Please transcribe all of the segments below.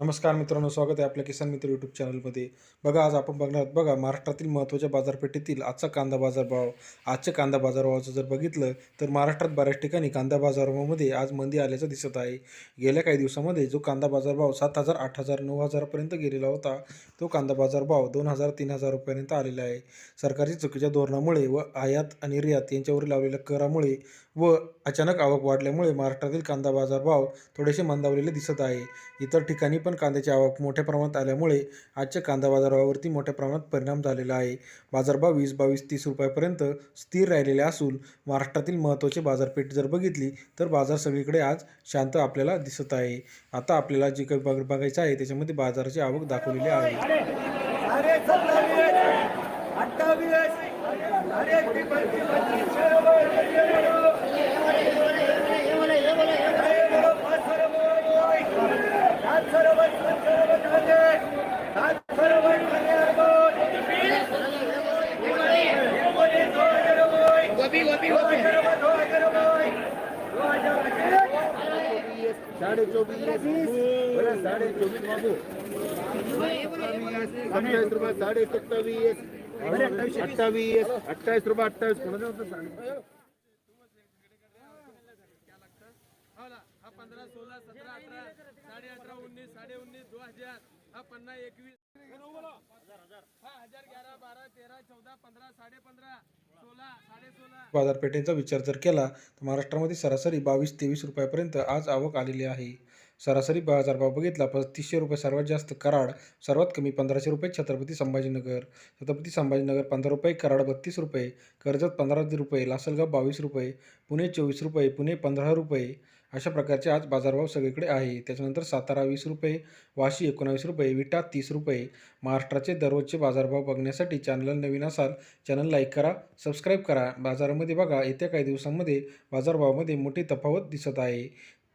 नमस्कार मित्रांनो स्वागत आहे आपल्या किसान मित्र यूट्यूब चॅनलमध्ये बघा आज आपण बघणार आहोत बघा महाराष्ट्रातील महत्त्वाच्या बाजारपेठेतील आजचा कांदा बाजारभाव. आजच्या कांदा बाजारभावाचं जर बघितलं तर महाराष्ट्रात बऱ्याच ठिकाणी कांदा बाजारभावामध्ये आज मंदी आल्याचं दिसत आहे. गेल्या काही दिवसामध्ये जो कांदा बाजारभाव सात हजार आठ हजार नऊ हजारापर्यंत गेलेला होता तो कांदा बाजारभाव दोन हजार तीन हजार रुपयापर्यंत आलेला आहे. सरकारच्या चुकीच्या धोरणामुळे व आयात आणि निर्यात यांच्यावर लावलेल्या करामुळे व अचानक आवक वाढल्यामुळे महाराष्ट्रातील कांदा बाजारभाव थोडेसे मंदावलेले दिसत आहे इतर ठिकाणी पण कांद्याची आवक मोठ्या प्रमाणात आल्यामुळे आजच्या कांदा बाजारावरती मोठ्या प्रमाणात परिणाम झालेला आहे बाजारभाव वीस बावीस तीस रुपयापर्यंत स्थिर राहिलेले असून महाराष्ट्रातील महत्त्वाची बाजारपेठ जर बघितली तर बाजार सगळीकडे आज शांत आपल्याला दिसत आहे आता आपल्याला जे काही बघ बघायचं आहे त्याच्यामध्ये बाजाराची आवक दाखवलेली आहे अरे चोवीस अठ्ठावीस अरे साढ़े बाबू सत्तावीस रुपये साडे सत्तावीस अठ्ठावीस. अठ्ठावीस रुपये अठ्ठावीस. कोणाचं होतं सांग हा पंधरा सोळा सतरा अठरा साडे अठरा उन्नीस साडे उन्नीस दोन हजार हा पन्नास एकवीस हा हजार ग्यारा बारा तेरा चौदा पंधरा साडे पंधरा हा साडे एकवीस बाजारपेठेचा विचार जर केला तर महाराष्ट्रामध्ये सरासरी बावीस तेवीस रुपयापर्यंत आज आवक आलेली आहे. सरासरी बाजारभाव बघितला पस्तीसशे रुपये सर्वात जास्त कराड सर्वात कमी पंधराशे रुपये छत्रपती संभाजीनगर. छत्रपती संभाजीनगर पंधरा रुपये कराड बत्तीस रुपये कर्जत पंधरा रुपये लासलगाव बावीस रुपये पुणे चोवीस रुपये पुणे पंधरा रुपये अशा प्रकारचे आज बाजारभाव सगळीकडे आहे. त्याच्यानंतर सातारा वीस रुपये वाशी एकोणावीस रुपये विटा तीस रुपये. महाराष्ट्राचे दररोजचे बाजारभाव बघण्यासाठी चॅनल नवीन असाल चॅनल लाईक करा सबस्क्राईब करा. बाजारामध्ये बघा येत्या काही दिवसांमध्ये बाजारभावामध्ये मोठी तफावत दिसत आहे.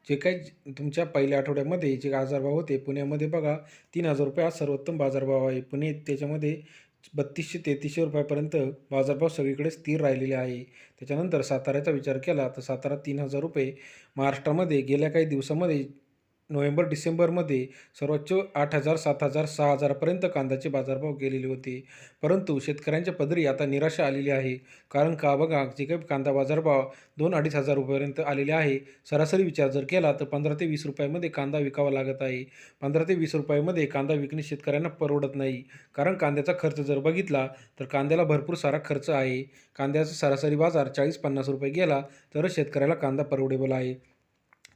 जे काही तुमच्या पहिल्या आठवड्यामध्ये जे बाजारभाव होते पुण्यामध्ये बघा तीन हजार रुपये हा सर्वोत्तम बाजारभाव आहे. पुणे त्याच्यामध्ये बत्तीसशे तेहतीसशे रुपयापर्यंत बाजारभाव सगळीकडे स्थिर राहिलेले आहे. त्याच्यानंतर साताऱ्याचा विचार केला तर सातारा तीन हजार रुपये महाराष्ट्रामध्ये गेल्या काही दिवसामध्ये नोव्हेंबर डिसेंबरमध्ये सर्वोच्च आठ हजार सात हजार सहा हजारापर्यंत कांद्याचे बाजारभाव गेलेले होते. परंतु शेतकऱ्यांच्या पदरी आता निराशा आलेली आहे. कारण का बघा जे काही कांदा बाजारभाव दोन अडीच हजार रुपयापर्यंत आलेले आहे. सरासरी विचार जर केला तर पंधरा ते वीस रुपयामध्ये कांदा विकावा लागत आहे. पंधरा ते वीस रुपयामध्ये कांदा विकणे शेतकऱ्यांना परवडत नाही. कारण कांद्याचा खर्च जर बघितला तर कांद्याला भरपूर सारा खर्च आहे. कांद्याचा सरासरी बाजार चाळीस पन्नास रुपये गेला तरच शेतकऱ्याला कांदा परवडेबल आहे.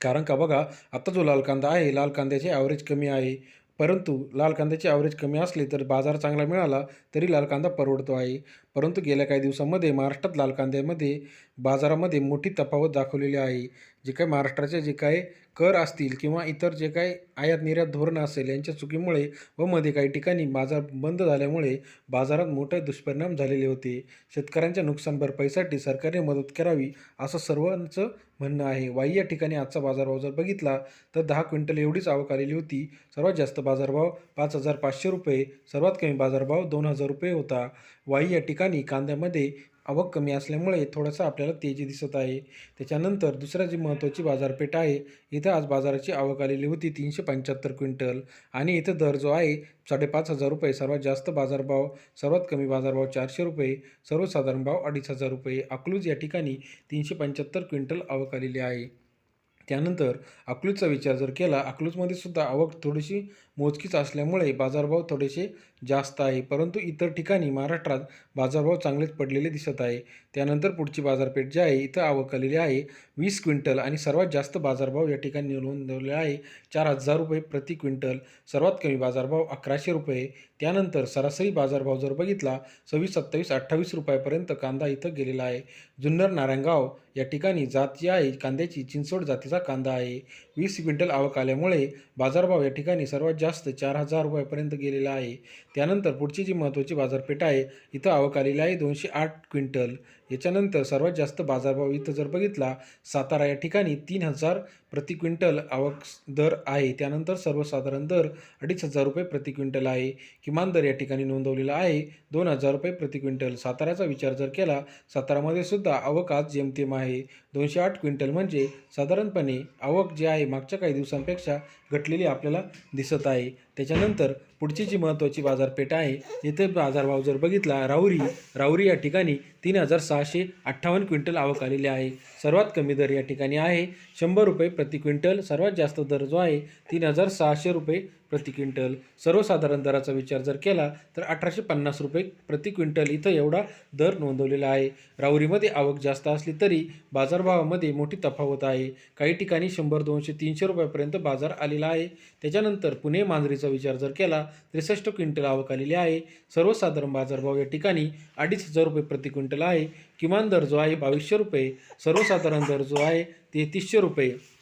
कारण का बघा आत्ता जो लाल कांदा आहे लाल कांद्याचे ॲव्हरेज कमी आहे. परंतु लाल कांद्याचे ॲव्हरेज कमी असले तर बाजार चांगला मिळाला तरी लाल कांदा परवडतो आहे. परंतु गेल्या काही दिवसांमध्ये महाराष्ट्रात लाल कांद्यामध्ये बाजारामध्ये मोठी तफावत दाखवलेली आहे. जे काही महाराष्ट्राचे जे काही कर असतील किंवा इतर जे काही आयात निर्यात धोरणं असेल यांच्या चुकीमुळे व मध्ये काही ठिकाणी बाजार बंद झाल्यामुळे बाजारात मोठे दुष्परिणाम झालेले होते. शेतकऱ्यांच्या नुकसान भरपाईसाठी सरकारने मदत करावी असं सर्वांचं म्हणणं आहे. वाई या ठिकाणी आजचा बाजारभाव जर बघितला तर दहा क्विंटल एवढीच आवक आलेली होती. सर्वात जास्त बाजारभाव पाच हजार पाचशे रुपये सर्वात कमी बाजारभाव दोन हजार रुपये होता. वाई या ठिकाणी कांद्यामध्ये आवक कमी असल्यामुळे थोडंसं आपल्याला तेजी दिसत आहे. त्याच्यानंतर दुसऱ्या जी महत्त्वाची बाजारपेठ आहे इथं आज बाजाराची आवक आलेली होती तीनशे पंच्याहत्तर क्विंटल. आणि इथं दर जो आहे साडेपाच हजार रुपये सर्वात जास्त बाजारभाव सर्वात कमी बाजारभाव चारशे रुपये सर्वसाधारण भाव अडीच हजार रुपये. अकलूज या ठिकाणी तीनशे पंच्याहत्तर क्विंटल आवक आलेली आहे. त्यानंतर अकलूजचा विचार जर केला अकलूजमध्ये सुद्धा आवक थोडीशी मोजकीच असल्यामुळे बाजारभाव थोडेसे जास्त आहे. परंतु इतर ठिकाणी महाराष्ट्रात बाजारभाव चांगलेच पडलेले दिसत आहे. त्यानंतर पुढची बाजारपेठ जी आहे इथं आवकलेली आहे. वीस क्विंटल आणि सर्वात जास्त बाजारभाव या ठिकाणी नोंदवले आहे. चार हजार रुपये प्रति क्विंटल. सर्वात कमी बाजारभाव अकराशे रुपये. त्यानंतर सरासरी बाजारभाव जर बघितला सव्वीस सत्तावीस अठ्ठावीस रुपयापर्यंत कांदा इथं गेलेला आहे. जुन्नर नारायणगाव या ठिकाणी जात जी आहे कांद्याची चिंचवड जातीचा कांदा आहे. वीस क्विंटल आवक आल्यामुळे बाजारभाव या ठिकाणी सर्वात जास्त चार हजार रुपयापर्यंत गेलेला आहे. त्यानंतर पुढची जी महत्त्वाची बाजारपेठ आहे इथं आवक आलेली आहे दोनशे आठ क्विंटल. याच्यानंतर सर्वात जास्त बाजारभाव इथं जर बघितला सातारा या ठिकाणी तीन हजार प्रति क्विंटल आवक दर आहे. त्यानंतर सर्वसाधारण दर अडीच हजार रुपये प्रति क्विंटल आहे. किमान दर या ठिकाणी नोंदवलेला आहे दोन हजार रुपये प्रति क्विंटल. साताऱ्याचा विचार जर केला सातारामध्ये सुद्धा आवक आज जेमतेम आहे. दोनशे आठ क्विंटल म्हणजे साधारणपणे आवक जी आहे मागच्या काही दिवसांपेक्षा घटलेली आपल्याला दिसत आहे. त्याच्यानंतर पुढची जी महत्त्वाची बाजारपेठ आहे इथे बाजारभाव जर बघितला राहुरी राहुरी या ठिकाणी तीन हजार सहाशे अठ्ठावन्न क्विंटल आवक आलेली आहे. सर्वात कमी दर या ठिकाणी आहे. शंभर रुपये प्रति क्विंटल सर्वात जास्त दर जो आहे तीन हजार सहाशे रुपये प्रति क्विंटल सर्वसाधारण दराचा विचार जर केला तर अठराशे पन्नास रुपये प्रति क्विंटल इथं एवढा दर नोंदवलेला आहे. राहुरीमध्ये आवक जास्त असली तरी बाजारभावामध्ये मोठी तफावत आहे. काही ठिकाणी शंभर दोनशे तीनशे रुपयापर्यंत बाजार आलेला आहे. त्याच्यानंतर पुणे मांजरीचा विचार जर केला त्रेसष्ट क्विंटल आवक आलेली आहे. सर्वसाधारण बाजारभाव या ठिकाणी अडीच हजार रुपये प्रति क्विंटल आहे. किमान दर जो आहे बावीसशे रुपये. सर्वसाधारण दर जो आहे तेहतीसशे रुपये.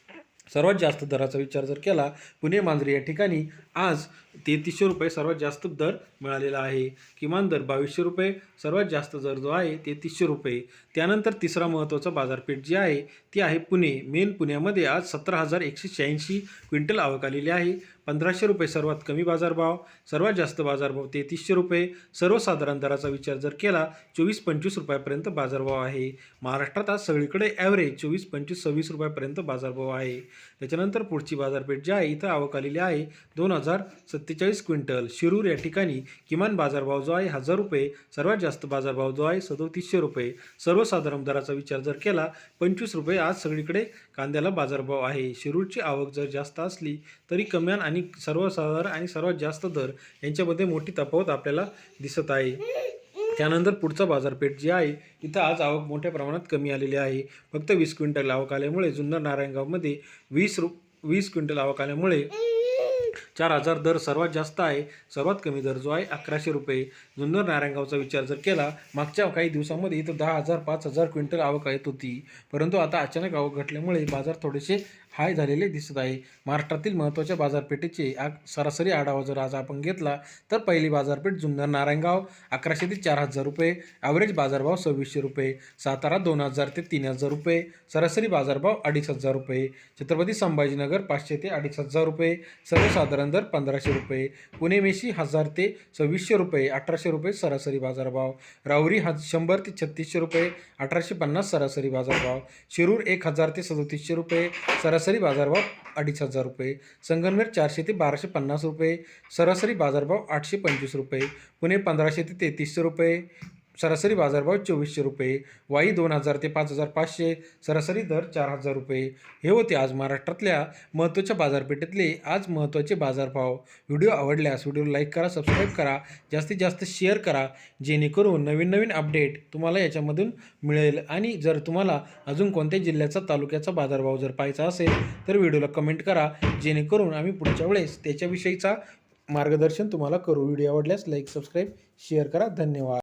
सर्वात जास्त दराचा विचार जर केला पुणे मांजरी या ठिकाणी आज तेहतीसशे रुपये सर्वात जास्त दर मिळालेला आहे. किमान दर बावीसशे रुपये सर्वात जास्त दर जो आहे तेहतीसशे रुपये. त्यानंतर तिसरा महत्त्वाचा बाजारपेठ जी आहे ती आहे पुणे. मेन पुण्यामध्ये आज सतरा हजार एकशे शहाऐंशी क्विंटल आवक आलेली आहे. पंधराशे रुपये सर्वात कमी बाजारभाव सर्वात जास्त बाजारभाव तेहतीसशे रुपये. सर्वसाधारण दराचा विचार जर केला चोवीस पंचवीस रुपयापर्यंत बाजारभाव आहे. महाराष्ट्रात आज सगळीकडे ॲव्हरेज चोवीस पंचवीस सव्वीस रुपयापर्यंत बाजारभाव आहे. त्याच्यानंतर पुढची बाजारपेठ जी आहे इथं आवक आलेली आहे दोन हजार सत्तेचाळीस क्विंटल. शिरूर या ठिकाणी किमान बाजारभाव जो आहे हजार रुपये. सर्वात जास्त बाजारभाव जो आहे सदोतीसशे रुपये. सर्वसाधारण दराचा विचार जर केला पंचवीस रुपये आज सगळीकडे कांद्याला बाजारभाव आहे. शिरूरची आवक जर जास्त असली तरी कम्यान आणि आणि सर्वसाधारण आणि सर्वात जास्त दर यांच्यामध्ये मोठी तफावत आपल्याला दिसत आहे. त्यानंतर पुढचा बाजारपेठ जी आहे इथं आज आवक मोठ्या प्रमाणात कमी आलेली आहे. फक्त वीस क्विंटल आवक आल्यामुळे जुन्नर नारायणगावमध्ये वीस रु वीस क्विंटल आवक आल्यामुळे चार हजार दर सर्वात जास्त आहे. सर्वात कमी दर जो आहे अकराशे रुपये. जुन्नर नारायणगावचा विचार जर केला मागच्या काही दिवसामध्ये इथं दहा हजार पाच हजार क्विंटल आवक येत होती. परंतु आता अचानक आवक घटल्यामुळे बाजार थोडेसे हाय झालेले दिसत आहे. महाराष्ट्रातील महत्त्वाच्या बाजारपेठेचे आ सरासरी आढावा जर आज आपण घेतला तर पहिली बाजारपेठ जुन्नर नारायणगाव अकराशे ते चार हजार रुपये. ॲव्हरेज बाजारभाव सव्वीसशे रुपये. सातारा दोन हजार ते तीन हजार रुपये. सरासरी बाजारभाव अडीच हजार रुपये. छत्रपती संभाजीनगर पाचशे ते अडीच हजार रुपये. सर्वसाधारण दर पंधराशे रुपये. पुणे मेशी हजार ते सव्वीसशे रुपये. अठराशे रुपये सरासरी बाजारभाव. राहुरी हज शंभर ते छत्तीसशे रुपये. अठराशे पन्नास सरासरी बाजारभाव. शिरूर एक हजार ते सदोतीसशे रुपये. सरासरी सरासरी बाजारभाव अडीच हजार रुपये संगमनेर चारशे ते बाराशे पन्नास रुपये सरासरी बाजारभाव आठशे पंचवीस रुपये पुणे पंधराशे ते तेहतीसशे रुपये सरासरी बाजारभाव चोवीसशे रुपये वाई दोन हजार ते पाच हजार पाचशे सरासरी दर चार हजार रुपये. हे होते आज महाराष्ट्रातल्या महत्त्वाच्या बाजारपेठेतले आज महत्त्वाचे बाजारभाव. व्हिडिओ आवडल्यास व्हिडिओला लाईक करा सबस्क्राईब करा जास्तीत जास्त शेअर करा जेणेकरून नवीन नवीन अपडेट तुम्हाला याच्यामधून मिळेल. आणि जर तुम्हाला अजून कोणत्या जिल्ह्याचा तालुक्याचा बाजारभाव जर पाहायचा असेल तर व्हिडिओला कमेंट करा जेणेकरून आम्ही पुढच्या वेळेस त्याच्याविषयीचा मार्गदर्शन तुम्हाला करू. व्हिडिओ आवडल्यास लाईक सबस्क्राईब शेअर करा. धन्यवाद.